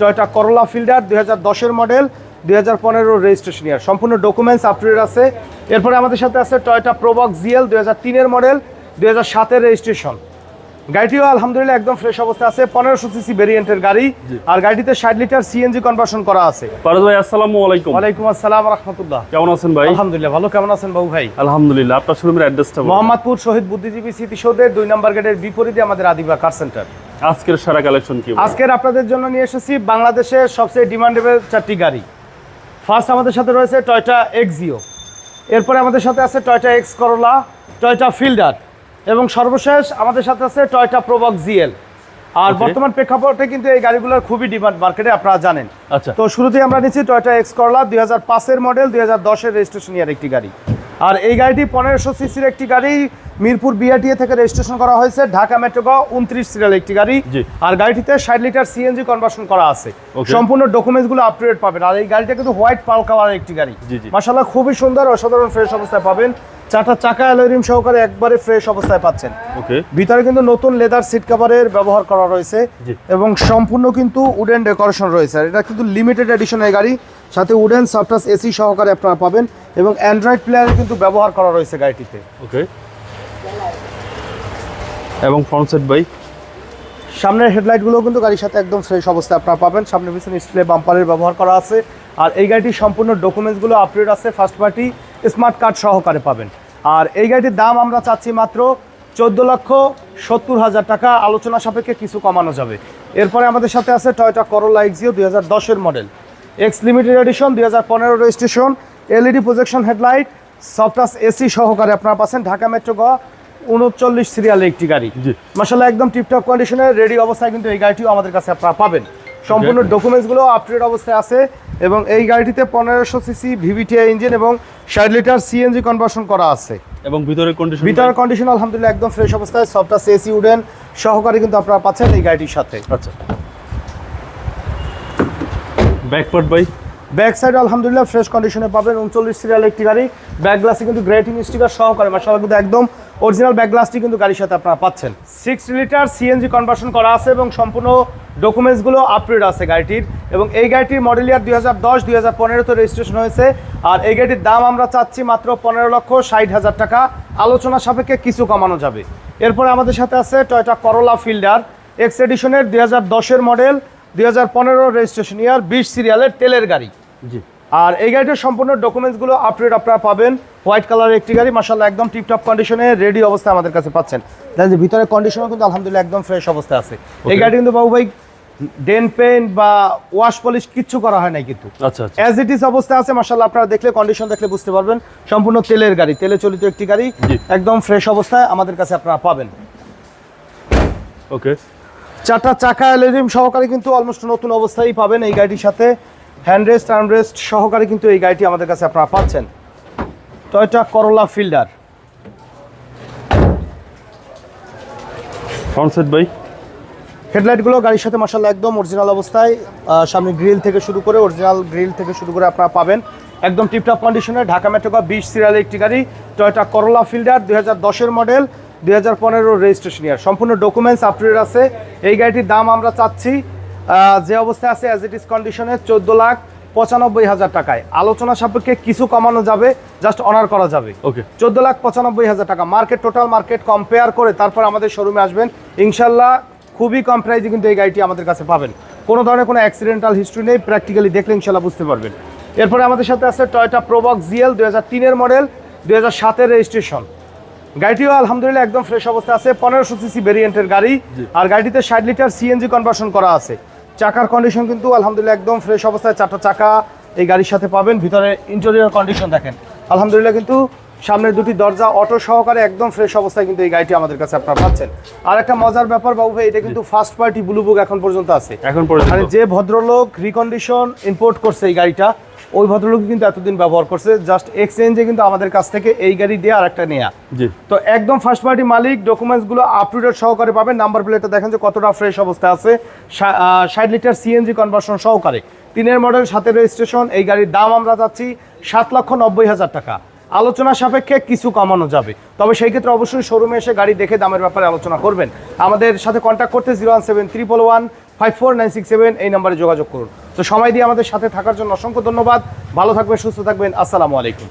Toyota করোলা fielder দুই হাজার দশের মডেল দুই হাজার পনেরো রেজিস্ট্রেশন ইয়ার সম্পূর্ণ ডকুমেন্টস আপডেট আছে। এরপরে আমাদের সাথে আছে টয়োটা প্রোবক্স জিএল দুই হাজার তিনের মডেল দুই হাজার সাতের রেজিস্ট্রেশন গাড়িটিও আলহামদুলিল্লাহ একদম ফ্রেশ অবস্থা আছে। পনেরোশো সিসি ভেরিয়েন্টের গাড়ি। আর গাড়িতে ষাট লিটার সিএনজি কনভার্সন করা আছে। পারদ ভাই আসসালামু আলাইকুম। ওয়ালাইকুম আসসালাম রহমতুল্লাহ। কেমন আছেন ভাই? আলহামদুলিল্লাহ ভালো। কেমন আছেন বাবু ভাই? আলহামদুলিল্লাহ আপনার শোরুমের অ্যাড্রেসটা মোহাম্মদপুর শহীদ বুদ্ধিজীবী স্মৃতিসৌধের দুই নম্বর গেটের বিপরীতে আমাদের আদিবা কার সেন্টার আজকের সারা কালেকশন কি আজকের আপনাদের জন্য নিয়ে এসেছি বাংলাদেশের সবচেয়ে ডিমান্ডেবল চারটি গাড়ি। ফার্স্ট আমাদের সাথে রয়েছে টয়টা এক্সিও এরপরে আমাদের সাথে আছে Toyota X Corolla Toyota Fielder এবং সর্বশেষ আমাদের সাথে আছে টয়টা প্রবক জিএল আর বর্তমান প্রেক্ষাপটে কিন্তু এই গাড়িগুলোর খুবই ডিমান্ড মার্কেটে আপনারা জানেন। আচ্ছা। তো শুরুতেই আমরা নিচ্ছি টয়টা এক্স করলা দুই হাজার পাঁচের মডেল দুই হাজার দশের রেজিস্ট্রেশন ইয়ার একটি গাড়ি। আর এই গাড়িটি পনেরোশো সিসির একটি গাড়ি। মিরপুর বিআরটিএ থেকে রেজিস্ট্রেশন করা হয়েছে। ঢাকা মেট্রোগা উনত্রিশ সিরিয়াল একটি গাড়ি। আর গাড়িটিতে ষাট লিটার সিএনজি কনভার্সন করা আছে. সম্পূর্ণ ডকুমেন্টসগুলো আপ টু ডেট পাবেন। আর এই গাড়িটা কিন্তু হোয়াইট পাল কালার একটি গাড়ি। মাসাল্লাহ খুবই সুন্দর অসাধারণ ফ্রেশ অবস্থায় পাবেন। চারটা চাকা অ্যালোরিম সহকারে একবারে ফ্রেশ অবস্থায় পাচ্ছেন। ওকে। ভিতরে কিন্তু নতুন লেদার সিট কভারের ব্যবহার করা রয়েছে এবং সম্পূর্ণ কিন্তু উডেন ডেকোরেশন রয়েছে। আর এটা কিন্তু লিমিটেড এডিশনের গাড়ি সাথে উডেন সফটাস এসি সহকারে আপনারা পাবেন এবং অ্যান্ড্রয়েড প্লেয়ারে কিন্তু ব্যবহার করা রয়েছে গাড়িটিতে। ওকে। এবং ফ্রন্ট সেট ভাই? সামনের হেডলাইটগুলো কিন্তু গাড়ির সাথে একদম ফ্রেশ অবস্থায় আপনারা পাবেন। সামনে পিছনে স্প্লে বাম্পারের ব্যবহার করা আছে। আর এই গাড়িটির সম্পূর্ণ ডকুমেন্টসগুলো আপডেট আছে। ফার্স্ট পার্টি স্মার্ট কার্ড সহকারে পাবেন। আর এই গাড়িটির দাম আমরা চাচ্ছি মাত্র চোদ্দ লক্ষ সত্তর হাজার টাকা। আলোচনা সাপেক্ষে কিছু কমানো যাবে। এরপরে আমাদের সাথে আছে টয়টা করোলা এক্সিও দুই হাজার দশের মডেল এক্স লিমিটেড এডিশন দুই হাজার পনেরো রেজিস্ট্রেশন এলইডি প্রজেকশন হেডলাইট সফটাস এসি সহকারে আপনারা পাচ্ছেন ঢাকা মেট্রো গ উনচল্লিশ সিরিয়ালের একটি গাড়ি। মাসাল্লাহ একদম টিপটপ কন্ডিশনে রেডি অবস্থায় কিন্তু এই গাড়িটিও আমাদের কাছে আপনারা পাবেন। সম্পূর্ণ ডকুমেন্টসগুলো আপডেট অবস্থায় আছে। এবং এই গাড়িটিতে পনেরোশো সিসি ভিভিটিআই ইঞ্জিন এবং ষাট লিটার সিএনজি কনভার্সন করা আছে। এবং ভিতরের কন্ডিশন ভিতরের কন্ডিশন আলহামদুলিল্লাহ একদম ফ্রেশ অবস্থায় সবটা এসি উডেন। সহকারে কিন্তু আপনারা পাচ্ছেন এই গাড়িটির সাথে। আচ্ছা। ব্যাকপার্ট ভাই? ব্যাক সাইড আলহামদুলিল্লাহ ফ্রেশ কন্ডিশনে পাবেন। উনচল্লিশ সিরিয়াল একটি গাড়ি। ব্যাক গ্লাসে কিন্তু গ্রেটিং স্টিকার সহকারে মাসাল্লাহ কিন্তু একদম অরিজিনাল ব্যাক গ্লাসটি কিন্তু গাড়ির সাথে আপনারা পাচ্ছেন। সিক্স লিটার সিএনজি কনভার্সন করা আছে এবং সম্পূর্ণ ডকুমেন্টসগুলো আপডেট আছে গাড়িটির। এবং এই গাড়িটির মডেল ইয়ার দুই হাজার দশ, দুই হাজার পনেরোতে রেজিস্ট্রেশন হয়েছে। আর এই গাড়িটির দাম আমরা চাচ্ছি মাত্র পনেরো লক্ষ ষাট হাজার টাকা। আলোচনা সাপেক্ষে কিছু কমানো যাবে। এরপরে আমাদের সাথে আছে টয়টা করোলা ফিল্ডার এক্স এডিশনের দুই হাজার দশের মডেল দুই হাজার পনেরো রেজিস্ট্রেশন ইয়ার বিশ সিরিয়ালের তেলের গাড়ি। জি। আর এই গাড়িটার সম্পূর্ণ ডকুমেন্টসগুলো আপডেট আপনারা পাবেন। হোয়াইট কালারের একটি গাড়ি মাসাল্লাহ একদম টিপটপ কন্ডিশনে রেডি অবস্থায় আমাদের কাছে পাচ্ছেন। দেখেন ভিতরে কন্ডিশনও কিন্তু আলহামদুলিল্লাহ একদম ফ্রেশ অবস্থায় আছে। এই গাড়ি কিন্তু বাবু ভাই ডেন পেন বা ওয়াশ পলিশ কিচ্ছু করা হয় নাই কিন্তু। অ্যাজ ইট ইজ অবস্থায় আছে মাসাল্লাহ আপনারা দেখলে কন্ডিশন দেখলে বুঝতে পারবেন। সম্পূর্ণ তেলের গাড়ি তেলে চলিত একটি গাড়ি। একদম ফ্রেশ অবস্থায় আমাদের কাছে আপনারা পাবেন। ওকে চারটা চাকা এলএডিম সহকারে কিন্তু অলমোস্ট নতুন অবস্থায় পাবেন এই গাড়িটির সাথে। হ্যান্ড রেস্ট আর্ম রেস্ট সহকারে কিন্তু এই গাড়িটি আমাদের কাছে আপনারা পাচ্ছেন। টয়টা করোলা ফিল্ডার ফ্রন্ট ভাই। হেডলাইটগুলো গাড়ির সাথে মাসাল্লাহ একদম অরিজিনাল অবস্থায় সামনে গ্রিল থেকে শুরু করে অরিজিনাল গ্রিল থেকে শুরু করে আপনারা পাবেন। একদম টিপটপ কন্ডিশনে ঢাকা মেট্রোকা বিশ সিরিয়ালের একটি গাড়ি টয়টা করোলা ফিল্ডার দুই হাজার দশের মডেল দুই হাজার পনেরো রেজিস্ট্রেশন ইয়ার সম্পূর্ণ ডকুমেন্টস আপডেট আছে। এই গাড়িটির দাম আমরা চাচ্ছি যে অবস্থায় আছে অ্যাজ ইট ইস কন্ডিশনে চোদ্দ লাখ পঁচানব্বই হাজার টাকায়। আলোচনা সাপেক্ষে কিছু কমানো যাবে জাস্ট অনার করা যাবে। ওকে চোদ্দ লাখ পঁচানব্বই হাজার টাকা মার্কেট টোটাল মার্কেট কম্পেয়ার করে তারপর আমাদের শোরুমে আসবেন। ইনশাল্লাহ খুবই কম প্রাইজে কিন্তু এই গাড়িটি আমাদের কাছে পাবেন। কোনো ধরনের কোনো অ্যাক্সিডেন্টাল হিস্ট্রি নেই প্র্যাকটিক্যালি দেখলে ইনশাল্লাহ বুঝতে পারবেন। এরপরে আমাদের সাথে আছে টয়টা প্রোবক্স জিএল দু হাজার তিনের মডেল দু হাজার সাতের রেজিস্ট্রেশন গাড়িটিও আলহামদুলিল্লাহ একদম ফ্রেশ অবস্থা আছে। পনেরোশো সিসি ভেরিয়েন্টের গাড়ি। আর গাড়িতে ষাট লিটার সিএনজি কনভার্সন করা আছে। চাকার কন্ডিশন কিন্তু আলহামদুলিল্লাহ একদম ফ্রেশ অবস্থায়। চারটা চাকা এই গাড়ির সাথে পাবেন। ভিতরে ইন্টেরিয়র কন্ডিশন দেখেন। আলহামদুলিল্লাহ কিন্তু সামনের দুটি দরজা অটো সহকারে একদম ফ্রেশ অবস্থায় কিন্তু এই গাড়িটি আমাদের কাছে আপনারা পাচ্ছেন। আর একটা মজার ব্যাপার বাবু ভাই এটা কিন্তু ফার্স্ট পার্টি ব্লু বুক এখন পর্যন্ত আছে। এখন পর্যন্ত। মানে যে ভদ্রলোক রিকন্ডিশন ইম্পোর্ট করছে এই গাড়িটা ওই ভদ্রলোক কিন্তু এতদিন ব্যবহার করছে। জাস্ট এক্সচেঞ্জে কিন্তু আমাদের কাছ থেকে এই গাড়ি দিয়ে আর একটা নেয়া। জি। তো একদম ফার্স্ট পার্টি মালিক ডকুমেন্টসগুলো আপ টু ডেট সহকারে পাবেন। নাম্বার প্লেটটা দেখেন যে কতটা ফ্রেশ অবস্থায় আছে। ষাট লিটার সিএনজি কনভার্সন সহকারে। তিনের মডেল সাথে রেজিস্ট্রেশন এই গাড়ির দাম আমরা চাচ্ছি সাত লক্ষ নব্বই হাজার টাকা। আলোচনা সাপেক্ষে কিছু কমানো যাবে। তবে সেই ক্ষেত্রে অবশ্যই শোরুমে এসে গাড়ি দেখে দামের ব্যাপারে আলোচনা করবেন। আমাদের সাথে কন্ট্যাক্ট করতে zero one seven triple one five four nine six seven এই নাম্বারে যোগাযোগ করুন। তো সময় দিয়ে আমাদের সাথে থাকার জন্য অসংখ্য ধন্যবাদ। ভালো থাকবেন, সুস্থ থাকবেন। আসসালামু আলাইকুম।